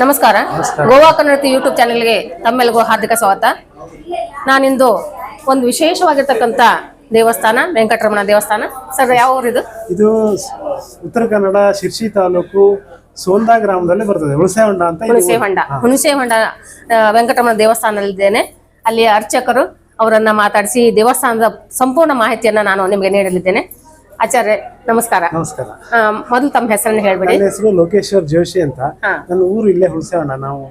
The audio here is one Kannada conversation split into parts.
ನಮಸ್ಕಾರ. ಗೋವಾ ಕನ್ನಡ ಯೂಟ್ಯೂಬ್ ಚಾನೆಲ್ಗೆ ತಮ್ಮೆಲ್ಲಗೂ ಹಾರ್ದಿಕ ಸ್ವಾಗತ. ನಾನಿಂದು ಒಂದು ವಿಶೇಷವಾಗಿರ್ತಕ್ಕಂಥ ದೇವಸ್ಥಾನ ವೆಂಕಟರಮಣ ದೇವಸ್ಥಾನ. ಸರ್ ಯಾವ ಊರಿದು? ಇದು ಉತ್ತರ ಕನ್ನಡ ಶಿರ್ಸಿ ತಾಲೂಕು ಸೋಂದಾ ಗ್ರಾಮದಲ್ಲಿ ಬರ್ತದೆ ಹುಣಸೆ ಹೊಂಡ ಅಂತ ಹುಣಸೆ ಹೊಂಡ ಹುಣಸೆ ಹೊಂಡ ವೆಂಕಟರಮಣ ದೇವಸ್ಥಾನದಲ್ಲಿದ್ದೇನೆ ಅಲ್ಲಿ ಅರ್ಚಕರು ಅವರನ್ನ ಮಾತಾಡಿಸಿ ದೇವಸ್ಥಾನದ ಸಂಪೂರ್ಣ ಮಾಹಿತಿಯನ್ನ ನಾನು ನಿಮಗೆ ನೀಡಲಿದ್ದೇನೆ. ಆಚಾರ್ಯ ನಮಸ್ಕಾರ. ನಮಸ್ಕಾರ. ಮೊದಲು ತಮ್ಮ ಹೆಸರನ್ನು ಹೇಳ್ಬಿಡಿ. ನನ್ನ ಹೆಸರು ಲೋಕೇಶ್ವರ್ ಜೋಶಿ ಅಂತ. ನನ್ನ ಊರು ಇಲ್ಲೇ ಹುಣಸೆ ಹೊಂಡ ನಾವು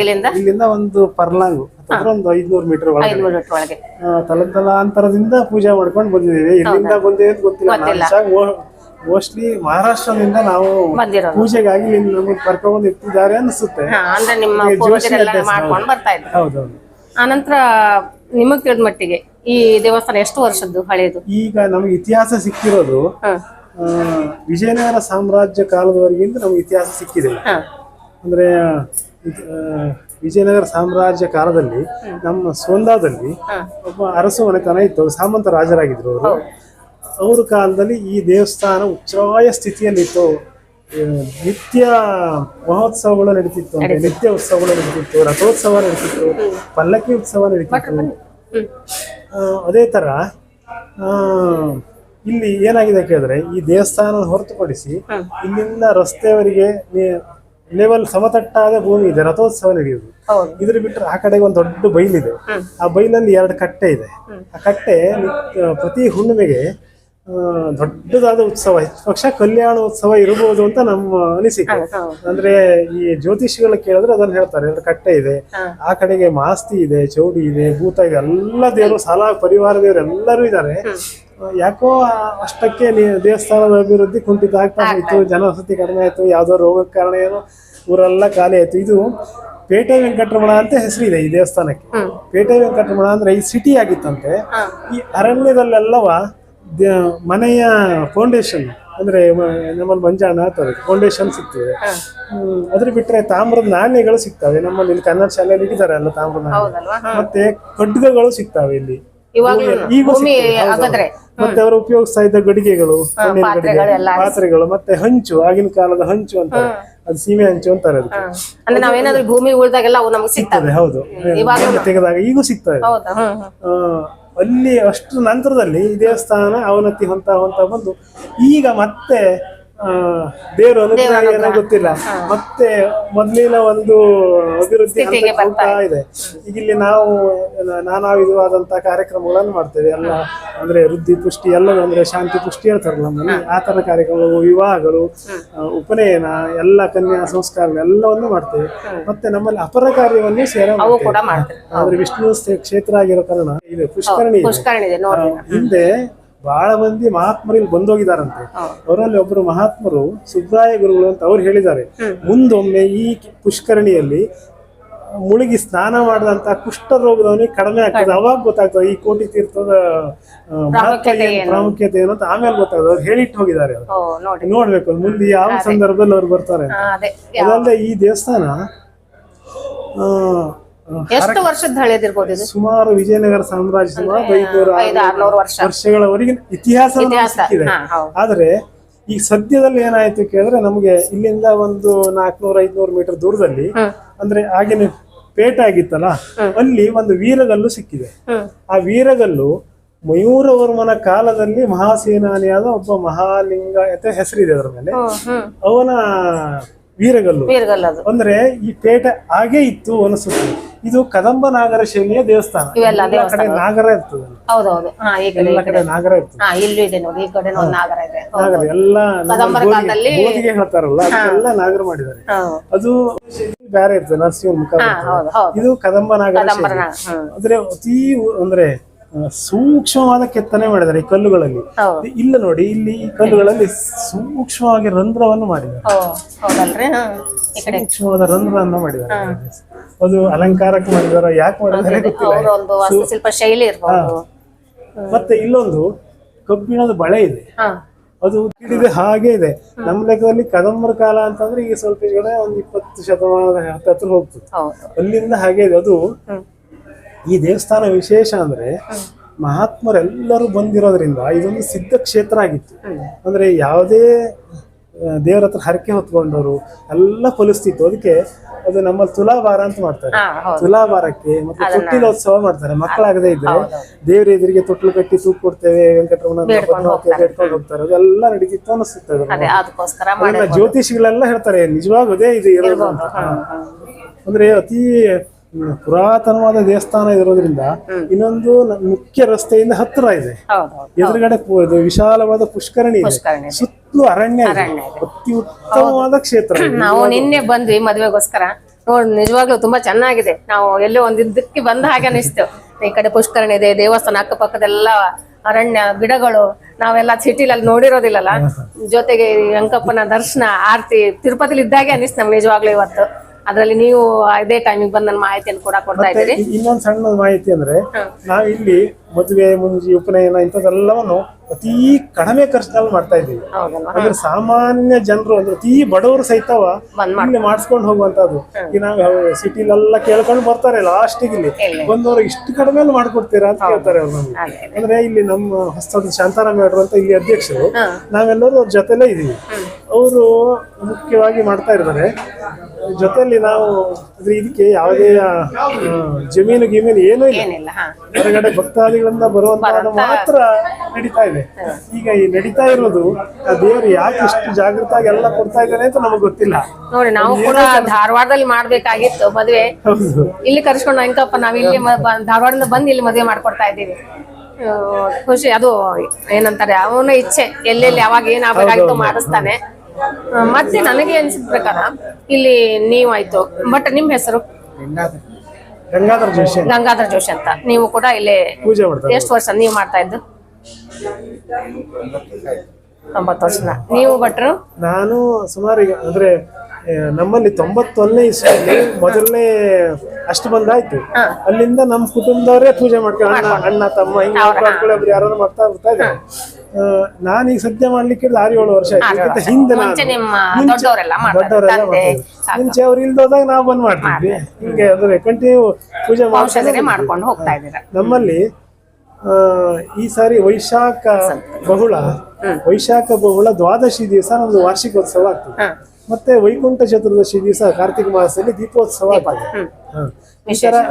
ಇಲ್ಲಿಂದ? ಇಲ್ಲಿಂದ ಒಂದು ಪರ್ಲಾಂಗ್ ಒಂದು ಐದ್ನೂರು ಮೀಟರ್ ಒಳಗೆ. ಐದು ತಲಾಂತರದಿಂದ ಪೂಜೆ ಮಾಡ್ಕೊಂಡು ಬಂದಿದ್ದೀವಿ. ಇಲ್ಲಿಂದ ಬಂದಿದೆ ಅಂತ ಗೊತ್ತಿಲ್ಲ. ಮೋಸ್ಟ್ಲಿ ಮಹಾರಾಷ್ಟ್ರದಿಂದ ನಾವು ಪೂಜೆಗಾಗಿ ನಮಗೆ ಕರ್ಕೊಂಡ್ಬಂದು ಇರ್ತಿದ್ದಾರೆ ಅನಿಸುತ್ತೆ. ಅಂದ್ರೆ ನಿಮ್ಮ ಮಾಡ್ಕೊಂಡು ಬರ್ತಾ ಹೌದೌದು. ಆನಂತರ ನಿಮಗ್ ತಿಳಿದ ಮಟ್ಟಿಗೆ ಈ ದೇವಸ್ಥಾನ ಎಷ್ಟು ವರ್ಷದ್ದು ಹಳೆಯದು ಈಗ ನಮ್ಗೆ ಇತಿಹಾಸ ಸಿಕ್ಕಿರೋದು ವಿಜಯನಗರ ಸಾಮ್ರಾಜ್ಯ ಕಾಲದವರೆಗಿಂತ ನಮ್ಗೆ ಇತಿಹಾಸ ಸಿಕ್ಕಿದೆ ಅಂದ್ರೆ ವಿಜಯನಗರ ಸಾಮ್ರಾಜ್ಯ ಕಾಲದಲ್ಲಿ ನಮ್ಮ ಸೋಂದಾದಲ್ಲಿ ಒಬ್ಬ ಅರಸು ಮನೆತನ ಇತ್ತು. ಸಾಮಂತ ರಾಜರಾಗಿದ್ರು ಅವರು. ಅವ್ರ ಕಾಲದಲ್ಲಿ ಈ ದೇವಸ್ಥಾನ ಉಚ್ಚಾಯ ಸ್ಥಿತಿಯಲ್ಲಿತ್ತು. ನಿತ್ಯ ಮಹೋತ್ಸವಗಳು ನಡೀತಿತ್ತು. ಅಂದ್ರೆ ನಿತ್ಯ ಉತ್ಸವಗಳು ನಡೀತಿತ್ತು ರಥೋತ್ಸವ ನಡೀತಿತ್ತು ಪಲ್ಲಕ್ಕಿ ಉತ್ಸವ ನಡೀತಿತ್ತು. ಅದೇ ತರ ಆ, ಇಲ್ಲಿ ಏನಾಗಿದೆ ಕೇಳಿದ್ರೆ ಈ ದೇವಸ್ಥಾನ ಹೊರತುಪಡಿಸಿ ಇಲ್ಲಿಂದ ರಸ್ತೆಯವರಿಗೆ ಲೆವೆಲ್ ಸಮತಟ್ಟಾದ ಭೂಮಿ ಇದೆ ರಥೋತ್ಸವ ನಡೆಯುವುದು ಇದ್ರ ಬಿಟ್ಟರೆ ಆ ಕಡೆಗೆ ಒಂದು ದೊಡ್ಡ ಬೈಲಿದೆ. ಆ ಬೈಲಲ್ಲಿ ಎರಡು ಕಟ್ಟೆ ಇದೆ. ಆ ಕಟ್ಟೆ ಪ್ರತಿ ಹುಣ್ಣಿಮೆಗೆ ದೊಡ್ಡದಾದ ಉತ್ಸವ ಹೆಚ್ಚು ಪಕ್ಷ ಕಲ್ಯಾಣ ಉತ್ಸವ ಇರಬಹುದು ಅಂತ ನಮ್ಮ ಅನಿಸಿಕೆ. ಅಂದ್ರೆ ಈ ಜ್ಯೋತಿಷಿಗಳು ಕೇಳಿದ್ರೆ ಅದನ್ನ ಹೇಳ್ತಾರೆ. ಅಂದ್ರೆ ಕಟ್ಟೆ ಇದೆ ಆ ಕಡೆಗೆ ಮಾಸ್ತಿ ಇದೆ ಚೌಡಿ ಇದೆ ಭೂತ ಇದೆ ಎಲ್ಲ ದೇವರು ಸಾಲ ಪರಿವಾರ ದೇವರು ಎಲ್ಲರೂ ಇದ್ದಾರೆ. ಯಾಕೋ ಅಷ್ಟಕ್ಕೆ ದೇವಸ್ಥಾನದ ಅಭಿವೃದ್ಧಿ ಕುಂಠಿತ ಆಗ್ತಾ ಇತ್ತು ಜನವಸತಿ ಕಡಿಮೆ ಆಯ್ತು ಯಾವ್ದೋ ರೋಗಕ್ಕೆ ಕಾರಣ ಏನೋ ಊರೆಲ್ಲ ಖಾಲಿ ಆಯ್ತು. ಇದು ಪೇಟೆ ವೆಂಕಟರಮಣ ಅಂತ ಹೆಸರಿದೆ ಈ ದೇವಸ್ಥಾನಕ್ಕೆ. ಪೇಟೆ ವೆಂಕಟರಮಣ ಅಂದ್ರೆ ಈ ಸಿಟಿ ಆಗಿತ್ತಂತೆ. ಈ ಅರಣ್ಯದಲ್ಲೆಲ್ಲವ ಮನೆಯ ಫೌಂಡೇಶನ್ ಅಂದ್ರೆ ನಮ್ಮಲ್ಲಿ ಮಂಜಾಣ ಅಥವಾ ಫೌಂಡೇಶನ್ ಸಿಗ್ತದೆ. ಅದ್ರ ಬಿಟ್ಟರೆ ತಾಮ್ರದ ನಾಣ್ಯಗಳು ಸಿಗ್ತವೆ. ನಮ್ಮಲ್ಲಿ ಇಲ್ಲಿ ಕನ್ನಡ ಶಾಲೆಯಲ್ಲಿ ಇಟ್ಟಿದ್ದಾರೆ ಅಲ್ಲ ತಾಮ್ರದ ನಾಣ್ಯ. ಮತ್ತೆ ಖಡ್ಗಗಳು ಸಿಗ್ತವೆ ಇಲ್ಲಿ. ಮತ್ತೆ ಅವರು ಉಪಯೋಗಿಸ್ತಾ ಇದ್ದ ಗಡಿಗೆಗಳು ಪಾತ್ರೆಗಳು ಮತ್ತೆ ಹಂಚು ಆಗಿನ ಕಾಲದ ಹಂಚು ಅಂತ ಅದು ಸೀಮೆ ಹಂಚು ಅಂತಾರೆ ಅದಕ್ಕೆ ಅಂದ್ರೆ ನಾವೇನಾದ್ರೂ ಭೂಮಿ ಉಳಿದಾಗೆಲ್ಲ ಅವು ನಮ್ಗೆ ಸಿಗ್ತವೆ. ಹೌದು. ತೆಗೆದಾಗ ಈಗೂ ಸಿಗ್ತದೆ ಅಲ್ಲಿ ಅಷ್ಟು ನಂತರದಲ್ಲಿ ಈ ದೇವಸ್ಥಾನ ಅವನತಿ ಹೊಂತ ಹೊಂತ ಬಂದು ಈಗ ಮತ್ತೆ ದೇವರು ಅನುಗ್ರಹ ಏನೋ ಗೊತ್ತಿಲ್ಲ. ಮತ್ತೆ ಮೊದಲಿನ ಒಂದು ಅಭಿವೃದ್ಧಿ ಹಂತಕ್ಕೆ ಹೋಗ್ತಾ ಇದೆ. ಈಗ ಇಲ್ಲಿ ನಾವು ನಾನಾ ವಿಧವಾದಂತಹ ಕಾರ್ಯಕ್ರಮಗಳನ್ನು ಮಾಡ್ತೇವೆ. ಎಲ್ಲ ಅಂದ್ರೆ ವೃದ್ಧಿ ಪುಷ್ಟಿ ಎಲ್ಲ ಅಂದ್ರೆ ಶಾಂತಿ ಪುಷ್ಟಿ ಹೇಳ್ತಾರೆ ನಮ್ಮಲ್ಲಿ. ಆ ತರ ಕಾರ್ಯಕ್ರಮಗಳು ವಿವಾಹಗಳು ಉಪನಯನ ಎಲ್ಲ ಕನ್ಯಾ ಸಂಸ್ಕಾರ ಎಲ್ಲವನ್ನು ಮಾಡ್ತೇವೆ. ಮತ್ತೆ ನಮ್ಮಲ್ಲಿ ಅಪರ ಕಾರ್ಯವನ್ನು ಸೇರ ಮಾಡ್ತೇವೆ. ಆದ್ರೆ ವಿಷ್ಣು ಕ್ಷೇತ್ರ ಆಗಿರೋ ಕಾರಣ. ಇದು ಪುಷ್ಕರಣಿ ಹಿಂದೆ ಬಹಳ ಮಂದಿ ಮಹಾತ್ಮರು ಇಲ್ಲಿ ಬಂದೋಗಿದಾರಂತೆ. ಅವರಲ್ಲಿ ಒಬ್ಬರು ಮಹಾತ್ಮರು ಸುಬ್ರಾಯ ಗುರುಗಳು ಅಂತ ಅವ್ರು ಹೇಳಿದ್ದಾರೆ. ಮುಂದೊಮ್ಮೆ ಈ ಪುಷ್ಕರಣಿಯಲ್ಲಿ ಮುಳುಗಿ ಸ್ನಾನ ಮಾಡಿದಂತ ಕುಷ್ಠ ರೋಗದವನಿಗೆ ಕಡಿಮೆ ಆಗ್ತದೆ. ಅವಾಗ ಗೊತ್ತಾಗ್ತದೆ ಈ ಕೋಟಿ ತೀರ್ಥದ ಪ್ರಾಮುಖ್ಯತೆ ಏನು? ಅಂತ ಆಮೇಲೆ ಗೊತ್ತಾಗ್ತದೆ. ಅವ್ರು ಹೇಳಿಟ್ಟು ಹೋಗಿದ್ದಾರೆ ನೋಡ್ಬೇಕು ಮುಂದೆ ಯಾವ ಸಂದರ್ಭದಲ್ಲಿ ಅವ್ರು ಬರ್ತಾರೆ ಅದಲ್ಲದೆ ಈ ದೇವಸ್ಥಾನ ಎಷ್ಟು ವರ್ಷದ ಹಳೆದಿರ್ಬೋದು ಇದು? ಸುಮಾರು ವಿಜಯನಗರ ಸಾಮ್ರಾಜ್ಯ ಸುಮಾರು ವರ್ಷಗಳವರೆಗೆ ಐದು ಆರ್ನೂರು ವರ್ಷ. ವರ್ಷಗಳವರೆಗಿನ ಇತಿಹಾಸ ಇತಿಹಾಸ. ಸಿಕ್ಕಿದೆ. ಹಾ ಹೌದು. ಆದ್ರೆ ಈ ಸದ್ಯದಲ್ಲಿ ಏನಾಯ್ತು ಕೇಳಿದ್ರೆ ನಮಗೆ ಇಲ್ಲಿಂದ ಒಂದು ನಾಲ್ಕನೂರ ಐದ್ನೂರು ಮೀಟರ್ ದೂರದಲ್ಲಿ ಅಂದ್ರೆ ಆಗಿನ ಪೇಟೆ ಆಗಿತ್ತಲ್ಲ ಅಲ್ಲಿ ಒಂದು ವೀರಗಲ್ಲು ಸಿಕ್ಕಿದೆ. ಹ್ಮ್ ಆ ವೀರಗಲ್ಲು ಮಯೂರವರ್ಮನ ಕಾಲದಲ್ಲಿ ಮಹಾಸೇನಾನಿಯಾದ ಒಬ್ಬ ಮಹಾಲಿಂಗ ಅಂತ ಹೆಸರಿದೆ ಅದರ ಮೇಲೆ. ಹ್ಮ್ ಹ್ಮ್ ಅವನ ವೀರಗಲ್ಲು. ವೀರಗಲ್ಲ ಅದು ಅಂದ್ರೆ ಈ ಪೇಟೆ ಹಾಗೆ ಇತ್ತು ಅನಿಸುತ್ತೆ. ಇದು ಕದಂಬ ನಾಗರ ಶೈಲಿಯ ದೇವಸ್ಥಾನ. ಇವೆಲ್ಲ ಎಲ್ಲ ಕಡೆ ನಾಗರ ಇರ್ತದೆ ಅಲ್ಲಿ. ಹೌದೌದು. ಹಾ ಈ ಕಡೆ ಎಲ್ಲ ಕಡೆ ನಾಗರ ಇರ್ತದೆ. ಹಾ ಇಲ್ಲೂ ಇದೆ ನೋಡಿ ಈ ಕಡೆ ಒಂದು ನಾಗರ ಇದೆ. ನಾಗರ ಎಲ್ಲ ನಮ್ಮ ಕದಂಬರ ಕಾಲದಲ್ಲಿ ಹೇಳ್ತಾರಲ್ಲ ನಾಗರ ಮಾಡಿದ್ದಾರೆ. ಅದು ಬೇರೆ ಇರ್ತದೆ ನರಸಿಂಹ ಮುಖ ಹಾ, ಬರ್ತದೆ. ಹೌದು ಹೌದು. ಇದು ಕದಂಬ ನಾಗರ ಕದಂಬರ ಶೈಲಿ. ನಾಗ ಹ್ಮ್ ಅಂದ್ರೆ ಅತೀ ಉ- ಅಂದ್ರೆ ಸೂಕ್ಷ್ಮವಾದ ಕೆತ್ತನೆ ಮಾಡಿದ್ದಾರೆ ಈ ಕಲ್ಲುಗಳಲ್ಲಿ. ಇಲ್ಲ ನೋಡಿ ಇಲ್ಲಿ ಈ ಕಲ್ಲುಗಳಲ್ಲಿ ಸೂಕ್ಷ್ಮವಾಗಿ ರಂಧ್ರವನ್ನು ಮಾಡಿದ್ದಾರೆ. ಸೂಕ್ಷ್ಮವಾದ ರಂಧ್ರವನ್ನು ಮಾಡಿದ್ದಾರೆ. ಅದು ಅಲಂಕಾರಕ್ಕೆ ಮಾಡಿದಾರ ಯಾಕೆ ಗೊತ್ತಿಲ್ಲ. ವಾಸ್ತುಶಿಲ್ಪ ಶೈಲಿ ಮತ್ತೆ ಇಲ್ಲೊಂದು ಕಬ್ಬಿಣದ ಬಳೆ ಇದೆ. ಅದು ಹಿಡಿದು ಹಾಗೆ ಇದೆ. ನಮ್ಮ ಲೆಕ್ಕದಲ್ಲಿ ಕದಂಬರ ಕಾಲ ಅಂತಂದ್ರೆ ಈಗ ಸ್ವಲ್ಪ ಕಡೆ ಒಂದು ಇಪ್ಪತ್ತು ಶತಮಾನದ ಹತ್ರ ಹೋಗ್ತದೆ. ಅಲ್ಲಿಂದ ಹಾಗೆ ಇದೆ. ಅದು ಈ ದೇವಸ್ಥಾನ ವಿಶೇಷ ಅಂದ್ರೆ ಮಹಾತ್ಮರೆಲ್ಲರೂ ಬಂದಿರೋದ್ರಿಂದ ಇದೊಂದು ಸಿದ್ಧ ಕ್ಷೇತ್ರ ಆಗಿತ್ತು. ಅಂದ್ರೆ ಯಾವುದೇ ದೇವರ ಹತ್ರ ಹರಕೆ ಹೊತ್ಕೊಂಡವರು ಎಲ್ಲ ಫಲಿಸ್ತಿತ್ತು ಅದಕ್ಕೆ ಅದು ನಮ್ಮಲ್ಲಿ ತುಲಾಭಾರ ಅಂತ ಮಾಡ್ತಾರೆ. ತುಲಾಭಾರಕ್ಕೆ ಮತ್ತೆ ತೊಟ್ಟಿಲೋತ್ಸವ ಮಾಡ್ತಾರೆ. ಮಕ್ಕಳಾಗದೇ ಇದ್ರೆ ದೇವ್ರ ಎದುರಿಗೆ ತೊಟ್ಲು ಕಟ್ಟಿ ತೂಕು ಕೊಡ್ತೇವೆ ವೆಂಕಟರಮಣ ಬೇಡ್ಕೊಂಡು ಹೋಗ್ತಾರೆ. ಅದೆಲ್ಲ ನಡೀತಿತ್ತು ಅನಿಸುತ್ತೆ ಜ್ಯೋತಿಷಿಗಳೆಲ್ಲ ಹೇಳ್ತಾರೆ ನಿಜವಾಗದೇ ಇದು ಇರೋದು ಅಂತ. ಅಂದ್ರೆ ಅತಿ ಪುರಾತನವಾದ ದೇವಸ್ಥಾನ ಇರೋದ್ರಿಂದ ಇನ್ನೊಂದು ಮುಖ್ಯ ರಸ್ತೆಯಿಂದ ಹತ್ತಿರ ಇದೆ. ಎದುರುಗಡೆ ವಿಶಾಲವಾದ ಪುಷ್ಕರಣಿ ಇದೆ. ಸುತ್ತಲೂ ಅರಣ್ಯ ಅತಿ ಉತ್ತಮವಾದ ಕ್ಷೇತ್ರ ನಾವು ನಿನ್ನೆ ಬಂದ್ವಿ ಮದ್ವೆಗೋಸ್ಕರ. ನೋಡ್ ನಿಜವಾಗ್ಲೂ ತುಂಬಾ ಚೆನ್ನಾಗಿದೆ. ನಾವು ಎಲ್ಲೋ ಒಂದ್ ಇದಕ್ಕೆ ಬಂದ ಹಾಗೆ ಅನಿಸ್ತು. ಈ ಕಡೆ ಪುಷ್ಕರಣಿ ಇದೆ ದೇವಸ್ಥಾನ ಅಕ್ಕಪಕ್ಕದೆಲ್ಲ ಅರಣ್ಯ ಗಿಡಗಳು. ನಾವೆಲ್ಲ ಸಿಟಿಲಲ್ಲಿ ನೋಡಿರೋದಿಲ್ಲಲ್ಲ? ಜೊತೆಗೆ ಅಂಕಪ್ಪನ ವೆಂಕಪ್ಪನ ದರ್ಶನ ಆರತಿ ತಿರುಪತಿಲಿ ಇದ್ದಾಗೆ ಅನಿಸ್ತು ನಮ್ಗೆ ನಿಜವಾಗ್ಲೂ ಇವತ್ತು. ಅದ್ರಲ್ಲಿ ನೀವು ಅದೇ ಟೈಮಿಗೆ ಬಂದ್ ನನ್ನ ಮಾಹಿತಿಯನ್ನು ಕೂಡ ಕೊಡ್ತಾ ಇದ್ದೀರಿ. ಇನ್ನೊಂದು ಸಣ್ಣ ಮಾಹಿತಿ ಅಂದ್ರೆ ನಾವಿಲ್ಲಿ ಮದುವೆ ಮುಂಜಿ ಉಪನಯನ ಇಂಥದ್ದೆಲ್ಲವನ್ನು ಅತಿ ಕಡಿಮೆ ಖರ್ಚಿನಲ್ಲಿ ಮಾಡ್ತಾ ಇದ್ದೀವಿ. ಅಂದ್ರೆ ಸಾಮಾನ್ಯ ಜನರು ಅಂದ್ರೆ ಅತಿ ಬಡವರು ಸಹಿತವ ಇಲ್ಲಿ ಮಾಡಿಸ್ಕೊಂಡು ಹೋಗುವಂತದ್ದು ಈಗ ನಾವು ಸಿಟಿಲೆಲ್ಲ ಕೇಳ್ಕೊಂಡು ಬರ್ತಾರೆ ಲಾಸ್ಟಿಗೆ ಇಲ್ಲಿ. ಬಂದವರು ಇಷ್ಟು ಕಡಿಮೆ ಮಾಡ್ಕೊಡ್ತೀರಾ ಅಂತ ಹೇಳ್ತಾರೆ ಅವ್ರು ನಮ್ಗೆ. ಅಂದ್ರೆ ಇಲ್ಲಿ ನಮ್ಮ ಹೊಸದ ಶಾಂತಾರಾಮ್ ಮೇಡ್ರು ಅಂತ ಇಲ್ಲಿ ಅಧ್ಯಕ್ಷರು. ನಾವೆಲ್ಲರೂ ಅವ್ರ ಜೊತೆಲೇ ಇದೀವಿ ಅವರು ಮುಖ್ಯವಾಗಿ ಮಾಡ್ತಾ ಇರ್ತಾರೆ ಜೊತೆಲಿ ನಾವು ಅಂದ್ರೆ ಇದಕ್ಕೆ ಯಾವುದೇ ಜಮೀನು ಗಿಮೀನು ಏನೂ ಇಲ್ಲ. ಹೊರಗಡೆ ಭಕ್ತಾದಿಗಳಿಂದ ಬರುವಂತ ಮಾತ್ರ ನಡೀತಾ ಇದೆ ಈಗ ಈ ನಡೀತಾ ಇರೋದು ಆ ದೇವರು ಯಾಕೆ ಇಷ್ಟು ಜಾಗೃತಾಗಿ ಎಲ್ಲ ಕೊಡ್ತಾ ಇದ್ದಾನೆ ಅಂತ ನಮಗ್ ಗೊತ್ತಿಲ್ಲ. ನೋಡಿ ನಾವು ಕೂಡ ಧಾರವಾಡದಲ್ಲಿ ಮಾಡ್ಬೇಕಾಗಿತ್ತು ಮದ್ವೆ. ಇಲ್ಲಿ ಕರ್ಸ್ಕೊಂಡು ಹೆಂಗಪ್ಪ ನಾವ್ ಇಲ್ಲಿ ಧಾರವಾಡದಿಂದ ಬಂದು ಇಲ್ಲಿ ಮದ್ವೆ ಮಾಡ್ಕೊಡ್ತಾ ಇದ್ದೀವಿ. ಖುಷಿ ಅದು ಏನಂತಾರೆ ಅವನ ಇಚ್ಛೆ ಎಲ್ಲೆಲ್ಲಿ ಯಾವಾಗ ಏನಾಗಬೇಕಾಗಿತ್ತು ಮಾಡಿಸ್ತಾನೆ. ಮತ್ತೆ ನನಗೆ ಅನ್ಸಿದ ಪ್ರಕಾರ ಇಲ್ಲಿ ನೀವಾಯ್ತು ಬಟ್ ನಿಮ್ ಹೆಸರು? ಗಂಗಾಧರ. ಜೋಶಿ ಗಂಗಾಧರ ಜೋಶಿ ಅಂತ. ನೀವು ಕೂಡ ಇಲ್ಲಿ ಪೂಜೆ ಎಷ್ಟು ವರ್ಷ ನೀವು ಮಾಡ್ತಾ ಇದ್ದು? ನೀವು ಭಟ್ರು? ನಾನು ಸುಮಾರು ಈಗ ಅಂದ್ರೆ ಆ, ನಮ್ಮಲ್ಲಿ ತೊಂಬತ್ತೊಂದನೇ ಇಸ್ವಿಯಲ್ಲಿ ಮೊದಲನೇ ಅಷ್ಟು ಬಂದಾಯ್ತು. ಅಲ್ಲಿಂದ ನಮ್ಮ ಕುಟುಂಬದವರೇ ಪೂಜೆ ಮಾಡ್ಕೊಂಡು ಅಣ್ಣ ಅಣ್ಣ ತಮ್ಮ ಹಿಂಗೆ ಮಾಡ್ಕೊಳ್ಳೋ ಯಾರು ಮಾಡ್ತಾ ಬರ್ತಾ ಇದ್ದಾರೆ. ನಾನೀಗ ಸದ್ಯ ಮಾಡ್ಲಿಕ್ಕೆ ಆರು ಏಳು ವರ್ಷ ಆಯ್ತು. ಇದಕ್ಕಿಂತ ಹಿಂದೆ ನಾನು ಮುಂಚೆ ನಿಮ್ಮ ದೊಡ್ಡವರೆಲ್ಲ ಮಾಡ್ತಾರೆ ದೊಡ್ಡವರೆಲ್ಲ ತಂದೆ ಮಾಡ್ತಿದ್ರು. ಮುಂಚೆ ಅವ್ರು ಇಲ್ದೋದಾಗ ನಾವು ಬಂದ್ ಮಾಡ್ತಿದ್ವಿ. ಹಿಂಗೆ ಅಂದ್ರೆ ಕಂಟಿನ್ಯೂ ಪೂಜೆ ಮಾಡ್ಕೊಂಡು ಹೋಗ್ತಾ ಇದ್ದೀರಾ? ನಮ್ಮಲ್ಲಿ ಈ ಸಾರಿ ವೈಶಾಖ ಬಹುಳ ವೈಶಾಖ ಬಹುಳ ದ್ವಾದಶಿ ದಿವಸ ನಮ್ದು ವಾರ್ಷಿಕೋತ್ಸವ ಆಗ್ತದೆ. ಮತ್ತೆ ವೈಕುಂಠ ಚತುರ್ದಶಿ ದಿವಸ ಕಾರ್ತಿಕ ಮಾಸದಲ್ಲಿ ದೀಪೋತ್ಸವ ಆಗ್ತದೆ.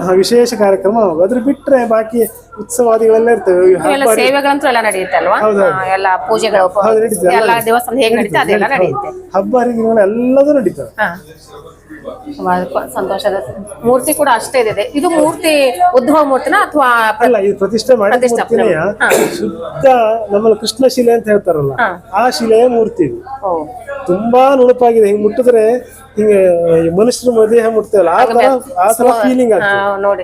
ಹಾ, ವಿಶೇಷ ಕಾರ್ಯಕ್ರಮ. ಅದ್ರ ಬಿಟ್ರೆ ಬಾಕಿ ಉತ್ಸವಾದಿಗಳೆಲ್ಲ ಇರ್ತವೆ. ಎಲ್ಲ ಹಬ್ಬ ಸೇವೆಗಳಂತೂ ಎಲ್ಲ ನಡೆಯುತ್ತೆ ಅಲ್ವಾ? ಹೌದೌದು. ಆ, ಎಲ್ಲ ಪೂಜೆಗಳು ಉಪ- ಹೌದು, ನಡೀತದೆ, ಎಲ್ಲ ಎಲ್ಲ ದೇವಸ್ಥಾನ ಹೇಗೆ ನಡೀತೆ ಅದೆಲ್ಲ ನಡೆಯುತ್ತೆ. ಹಬ್ಬ ಹರಿದಿನಗಳು ಎಲ್ಲದೂ ನಡೀತವೆ. ಸಂತೋಷದ ಮೂರ್ತಿ ಕೂಡ ಅಷ್ಟೇ ಇದೆ. ಇದು ಮೂರ್ತಿ ಉದ್ಭವ ಮೂರ್ತಿನ ಅಥವಾ ಅಲ್ಲ ಇದು ಪ್ರತಿಷ್ಠೆ ಮಾಡಿ. ಶುದ್ಧ ನಮ್ಮಲ್ಲಿ ಕೃಷ್ಣ ಶಿಲೆ ಅಂತ ಹೇಳ್ತಾರಲ್ಲ ಆ ಶಿಲೆಯ ಮೂರ್ತಿ ಇದು. ತುಂಬಾ ನುಣುಪಾಗಿದೆ. ಹಿಂಗ್ ಮುಟ್ಟಿದ್ರೆ ಹಿಂಗ ಈ ಮನುಷ್ಯರ ದೇಹ ಮುಟ್ತೇವಲ್ಲ ಆ ತರ ಆ ತರ ಫೀಲಿಂಗ್ ಆ, ಆಗ್ತದೆ. ನೋಡಿ.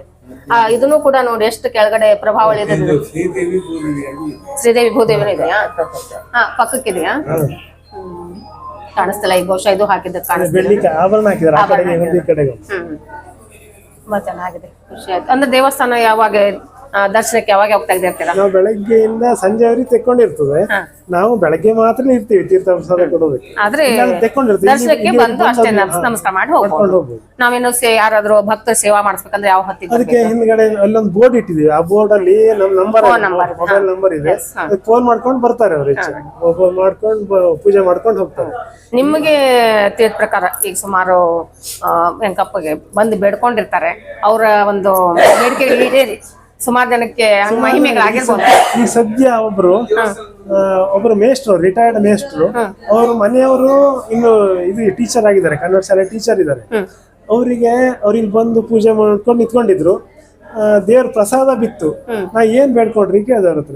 ಆ, ಇದನ್ನು ಕೂಡ ನೋಡಿ ಎಷ್ಟು ಕೆಳಗಡೆ ಪ್ರಭಾವಳಿ ಇದೆ. ಇದು. ಶ್ರೀದೇವಿ ಭೂದೇವಿ ಇದೆಯಾ? ಹಾ ಪಕ್ಕಕ್ಕಿದೆಯಾ? ಹ್ಮ್. ಕಾಣಿಸ್ತಿಲ್ಲ ಈಗ ಬಹುಶಃ ಇದು ಹಾಕಿದ್ದ ಕಾಣಿಸ್ತಿಲ್ಲ. ಬೆಳ್ಳಿ ಕ- ಆಭರಣ ಹಾಕಿದಾರೆ ಆ ಕಡೆಗೆ ಒಂದು ಈ ಕಡೆಗೆ. ಒಂದು. ಹ್ಮ್. ತುಂಬಾ ಚೆನ್ನಾಗಿದೆ. ಖುಷಿ ಆಯ್ತು. ಅಂದ್ರೆ ದೇವಸ್ಥಾನ ಯಾವಾಗ ದರ್ಶನಕ್ಕೆ ಯಾವಾಗ ಹೋಗ್ತಾ ಇದ್ದೀರಾ ನಾವು ಬೆಳಗ್ಗೆಯಿಂದ ಸಂಜೆವರೆಗೆ ತೆಕ್ಕೊಂಡಿರ್ತದೆ. ನಾವು ಬೆಳಗ್ಗೆ ಮಾತ್ರ ಇರ್ತೀವಿ ತೀರ್ಥ ಪ್ರಸಾದ ಕೊಡೋದಕ್ಕೆ. ಆದ್ರೆ ದರ್ಶನಕ್ಕೆ ಬಂದು ಅಷ್ಟೇ. ನಮಸ್ಕಾರ ಮಾಡಿ ಹೋಗ್ಬೋದು. ನಾವೇನು ಯಾರಾದ್ರೂ ಭಕ್ತರು ಸೇವಾ ಮಾಡಿಸ್ಬೇಕಂದ್ರೆ ಯಾವ ಹೊತ್ತಿಗೆ ಅದಕ್ಕೆ ಹಿಂದ್ಗಡೆ ಅಲ್ಲೊಂದು ಬೋರ್ಡ್ ಇಟ್ಟಿದೀವಿ ಆ ಬೋರ್ಡ್ ಅಲ್ಲಿ ನಮ್ ನಂಬರ್ ಮೊಬೈಲ್ ನಂಬರ್ ಇದೆ. ಫೋನ್ ಮಾಡ್ಕೊಂಡು ಬರ್ತಾರೆ ಅವ್ರು ಫೋನ್ ಮಾಡ್ಕೊಂಡು ಪೂಜೆ ಮಾಡ್ಕೊಂಡು ಹೋಗ್ತಾರೆ. ನಿಮಗೆ ತೀರ್ಥ ಪ್ರಕಾರ ಈಗ ಸುಮಾರು ವೆಂಕಪ್ಪಗೆ ಬಂದು ಬೇಡ್ಕೊಂಡಿರ್ತಾರೆ. ಅವರ ಒಂದು ಬೇಡಿಕೆ ಈಡೇರಿ. ಸುಮಾರು ಜನಕ್ಕೆ ಹಂಗ ಮಹಿಮೆಗಳಾಗಿರ್ಬೋದು ಈ ಸದ್ಯ ಒಬ್ರು ಒಬ್ರು ಮೇಷ್ಟ್ರು ರಿಟೈರ್ಡ್ ಮೇಸ್ಟ್ರು ಅವರು ಮನೆಯವರು ಇನ್ನು ಇದು ಟೀಚರ್ ಆಗಿದ್ದಾರೆ ಕನ್ನಡ ಶಾಲೆ ಟೀಚರ್ ಇದ್ದಾರೆ. ಅವರಿಗೆ ಅವ್ರಿಗೆ ಬಂದು ಪೂಜೆ ಮಾಡ್ಕೊಂಡು ನಿಂತ್ಕೊಂಡಿದ್ರು. ದೇವ್ರ ಪ್ರಸಾದ ಬಿತ್ತು. ನಾ ಏನ್ ಬೇಡ್ಕೊಂಡ್ರಿ? ಕೇಳಿದವ್ರ ಹತ್ರ.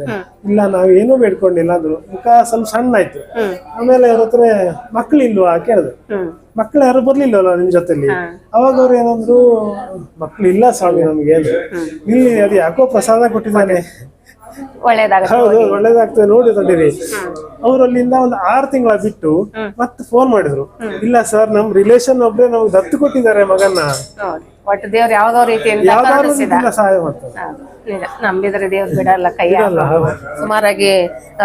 ಇಲ್ಲ ನಾವ್ ಏನು ಬೇಡ್ಕೊಂಡಿಲ್ಲ ಅಂದ್ರು. ಮುಖ ಸ್ವಲ್ಪ ಸಣ್ಣ ಆಯ್ತು ಆಮೇಲೆ ಅವ್ರ ಹತ್ರ ಮಕ್ಳು ಇಲ್ವಾ ಮಕ್ಳು ಯಾರು ಬರ್ಲಿಲ್ಲ ನಿಮ್ ಜೊತೆಲಿ? ಅವಾಗ ಅವ್ರು ಏನಂದ್ರು ಮಕ್ಳು ಇಲ್ಲ ಸ್ವಾಮಿ ನಮ್ಗೆ ಅಂದ್ರು. ಇಲ್ಲಿ ಅದು ಯಾಕೋ ಪ್ರಸಾದ ಕೊಟ್ಟಿದ್ದಾನೆ. ಹೌದು ಒಳ್ಳೇದಾಗ್ತದೆ ನೋಡಿ ತಡೀರಿ ಅವ್ರು ಅಲ್ಲಿಂದ ಒಂದು ಆರು ತಿಂಗಳ ಬಿಟ್ಟು ಮತ್ತೆ ಫೋನ್ ಮಾಡಿದ್ರು. ಇಲ್ಲ ಸರ್ ನಮ್ ರಿಲೇಶನ್ ಒಬ್ರೆ ನಮ್ಗೆ ದತ್ತು ಕೊಟ್ಟಿದ್ದಾರೆ ಮಗನ್ನ. ಒಟ್ಟು ದೇವ್ರ ಯಾವ್ದೋ ರೀತಿಯಿಂದ ಕರುಣಿಸಿದ ಸಹಾಯ ಮಾಡ್ತಾರೆ ಹೌದು, ನಿಜ ನಂಬಿದ್ರೆ ದೇವ್ರು ಬಿಡಲ್ಲ ಕೈ. ಸುಮಾರಾಗಿ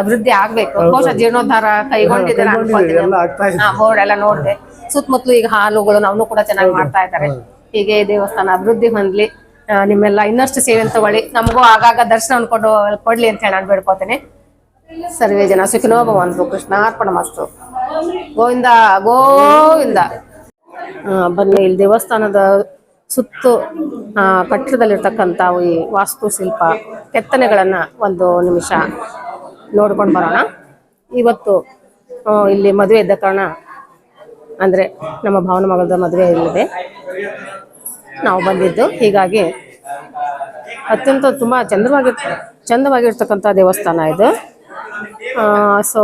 ಅಭಿವೃದ್ಧಿ ಆಗ್ಬೇಕು. ಕೋಶ ಜೀರ್ಣೋದ್ಧಾರ ಕೈಗೊಂಡಿದ್ದೆ ಅನ್ಕೊಳ್ತೀನಿ. ಎಲ್ಲ ಆಗ್ತಾ ಇದೆ. ಹಾ ಬೋರ್ಡ್ ಎಲ್ಲ ನೋಡಿದೆ. ಸುತ್ತಮುತ್ತಲು ಈಗ ಹಾಲುಗಳು ನಾವು ಕೂಡ ಚೆನ್ನಾಗಿ ಮಾಡ್ತಾ ಇದ್ದಾರೆ ಹೀಗೆ ದೇವಸ್ಥಾನ ಅಭಿವೃದ್ಧಿ ಹೊಂದ್ಲಿ. ಆ, ನಿಮ್ಮೆಲ್ಲ ಇನ್ನಷ್ಟು ಸೇವೆ ತಗೊಳ್ಳಿ ನಮಗೂ ಆಗಾಗ ದರ್ಶನ ಅನ್ಕೊಂಡು ಕೊಡ್ಲಿ ಅಂತ ಹೇಳಿ ನಾನು ಬೇಡ್ಕೋತೇನೆ. ಸರ್ವೇ ಜನ ಸುಖಿನೋ ಭವಂತು. ಕೃಷ್ಣಾರ್ಪಣ ಮಸ್ತು ಗೋವಿಂದ ಗೋವಿಂದ. ಆ, ಬನ್ನಿ ಇಲ್ಲಿ ದೇವಸ್ಥಾನದ ಸುತ್ತು ಕಟ್ಟಡದಲ್ಲಿರ್ತಕ್ಕಂಥ ಈ ವಾಸ್ತುಶಿಲ್ಪ ಕೆತ್ತನೆಗಳನ್ನು ಒಂದು ನಿಮಿಷ ನೋಡ್ಕೊಂಡು ಬರೋಣ. ಇವತ್ತು ಇಲ್ಲಿ ಮದುವೆ ಇದ್ದ ಕಾರಣ ಅಂದರೆ ನಮ್ಮ ಭಾವನ ಮಗಳದ ಮದುವೆ ಇಲ್ಲಿದೆ. ನಾವು ಬಂದಿದ್ದು. ಹೀಗಾಗಿ ಅತ್ಯಂತ ತುಂಬ ಚಂದವಾಗಿ ಚಂದವಾಗಿರ್ತಕ್ಕಂಥ ದೇವಸ್ಥಾನ ಇದು. ಸೊ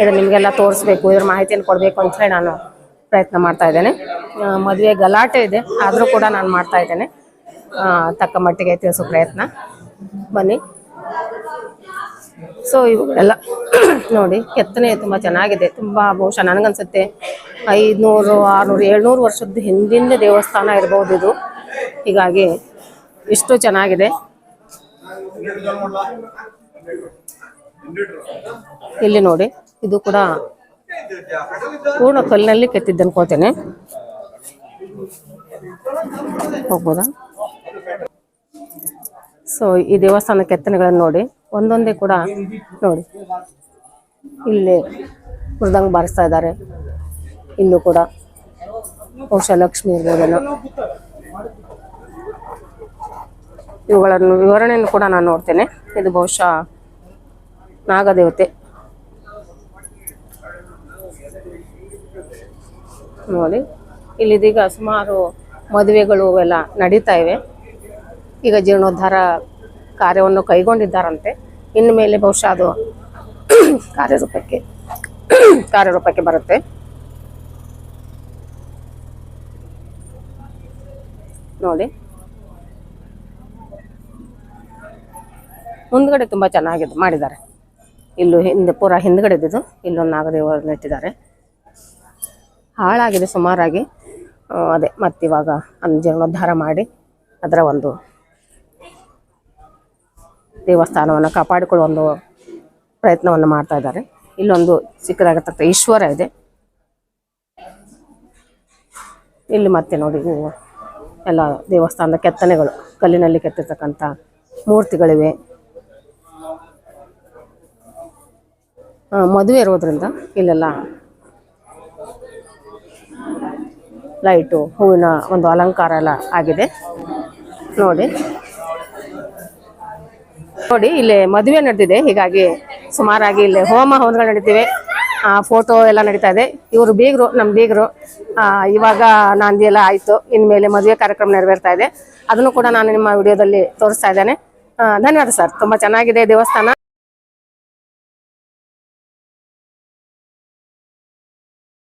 ಇದು ನಿಮಗೆಲ್ಲ ತೋರಿಸ್ಬೇಕು, ಇದ್ರ ಮಾಹಿತಿಯನ್ನು ಕೊಡಬೇಕು ಅಂತ ಹೇಳಿ ನಾನು ಪ್ರಯತ್ನ ಮಾಡ್ತಾ ಇದ್ದೇನೆ. ಮದುವೆ ಗಲಾಟೆ ಇದೆ, ಆದರೂ ಕೂಡ ನಾನು ಮಾಡ್ತಾ ಇದ್ದೇನೆ. ತಕ್ಕ ಮಟ್ಟಿಗೆ ತಿಳಿಸೋ ಪ್ರಯತ್ನ. ಬನ್ನಿ. ಸೊ ಇವುಗಳೆಲ್ಲ ನೋಡಿ, ಕೆತ್ತನೆ ತುಂಬ ಚೆನ್ನಾಗಿದೆ. ತುಂಬ ಬಹುಶಃ ನನಗನ್ಸುತ್ತೆ. ಐದುನೂರು, ಆರುನೂರು, ಏಳ್ನೂರು ವರ್ಷದ ಹಿಂದಿನ ದೇವಸ್ಥಾನ ಇರಬಹುದು ಇದು. ಹೀಗಾಗಿ ಇಷ್ಟು ಚೆನ್ನಾಗಿದೆ. ಇಲ್ಲಿ ನೋಡಿ, ಇದು ಕೂಡ ಪೂರ್ಣ ಕಲ್ಲಿನಲ್ಲಿ ಕೆತ್ತಿದ್ದ ಅನ್ಕೋತೇನೆ ಹೋಗ್ಬೋದಾ? ಸೊ ಈ ದೇವಸ್ಥಾನ ಕೆತ್ತನೆಗಳನ್ನು ನೋಡಿ. ಒಂದೊಂದೇ ಕೂಡ ನೋಡಿ. ಇಲ್ಲಿ ಮೃದಂಗ ಬಾರಿಸ್ತಾ ಇದ್ದಾರೆ. ಇಲ್ಲೂ ಕೂಡ ಬಹುಶಃ ಲಕ್ಷ್ಮಿ ಇರ್ಬೋದೇನೋ. ಇವುಗಳನ್ನು ವಿವರಣೆಯನ್ನು ಕೂಡ ನಾನು ನೋಡ್ತೇನೆ. ಇದು ಬಹುಶಃ ನಾಗದೇವತೆ. ನೋಡಿ. ಇಲ್ಲಿದೀಗ ಸುಮಾರು ಮದುವೆಗಳು ಎಲ್ಲ ನಡೀತಾ ಇವೆ. ಈಗ ಜೀರ್ಣೋದ್ಧಾರ ಕಾರ್ಯವನ್ನು ಕೈಗೊಂಡಿದ್ದಾರಂತೆ. ಇನ್ನು ಮೇಲೆ ಬಹುಶಃ ಅದು ಕಾರ್ಯರೂಪಕ್ಕೆ ಕಾರ್ಯರೂಪಕ್ಕೆ ಬರುತ್ತೆ. ನೋಡಿ. ಮುಂದ್ಗಡೆ ತುಂಬಾ ಚೆನ್ನಾಗಿದೆ ಮಾಡಿದ್ದಾರೆ. ಇಲ್ಲೂ ಹಿಂದೆ ಪೂರ ಹಿಂದ್ಗಡೆ ಇದ್ದಿದ್ದು ಇಲ್ಲೊಂದು ನಾಗದೇವರನ್ನ ಇಟ್ಟಿದ್ದಾರೆ. ಹಾಳಾಗಿದೆ ಸುಮಾರಾಗಿ. ಅದೇ, ಮತ್ತಿವಾಗ ಅನ್ನ ಜೀರ್ಣೋದ್ಧಾರ ಮಾಡಿ ಅದರ ಒಂದು ದೇವಸ್ಥಾನವನ್ನು ಕಾಪಾಡಿಕೊಳ್ಳುವ ಒಂದು ಪ್ರಯತ್ನವನ್ನು ಮಾಡ್ತಾ ಇದ್ದಾರೆ. ಇಲ್ಲೊಂದು ಚಿಕ್ಕದಾಗತಕ್ಕ ಈಶ್ವರ ಇದೆ. ಇಲ್ಲಿ ಮತ್ತೆ ನೋಡಿ ಎಲ್ಲ ದೇವಸ್ಥಾನದ ಕೆತ್ತನೆಗಳು, ಕಲ್ಲಿನಲ್ಲಿ ಕೆತ್ತಿರ್ತಕ್ಕಂಥ ಮೂರ್ತಿಗಳಿವೆ. ಮದುವೆ ಇರೋದ್ರಿಂದ ಇಲ್ಲೆಲ್ಲ ಲೈಟು, ಹೂವಿನ ಒಂದು ಅಲಂಕಾರ ಎಲ್ಲ ಆಗಿದೆ. ನೋಡಿ. ನೋಡಿ, ಇಲ್ಲಿ ಮದುವೆ ನಡೆದಿದೆ. ಹೀಗಾಗಿ ಸುಮಾರಾಗಿ ಇಲ್ಲಿ ಹೋಮ ಹವನಗಳು ನಡೀತಿವೆ. ಆ ಫೋಟೋ ಎಲ್ಲ ನಡೀತಾ ಇದೆ. ಇವರು ಬೀಗರು ನಮ್ಮ ಬೀಗರು. ಇವಾಗ ನಾಂದಿ ಎಲ್ಲ ಆಯಿತು. ಇನ್ಮೇಲೆ ಮದುವೆ ಕಾರ್ಯಕ್ರಮ ನೆರವೇರ್ತಾ ಇದೆ. ಅದನ್ನು ಕೂಡ ನಾನು ನಿಮ್ಮ ವಿಡಿಯೋದಲ್ಲಿ ತೋರಿಸ್ತಾ ಇದ್ದೇನೆ. ಧನ್ಯವಾದ ಸರ್. ತುಂಬಾ ಚೆನ್ನಾಗಿದೆ ದೇವಸ್ಥಾನ.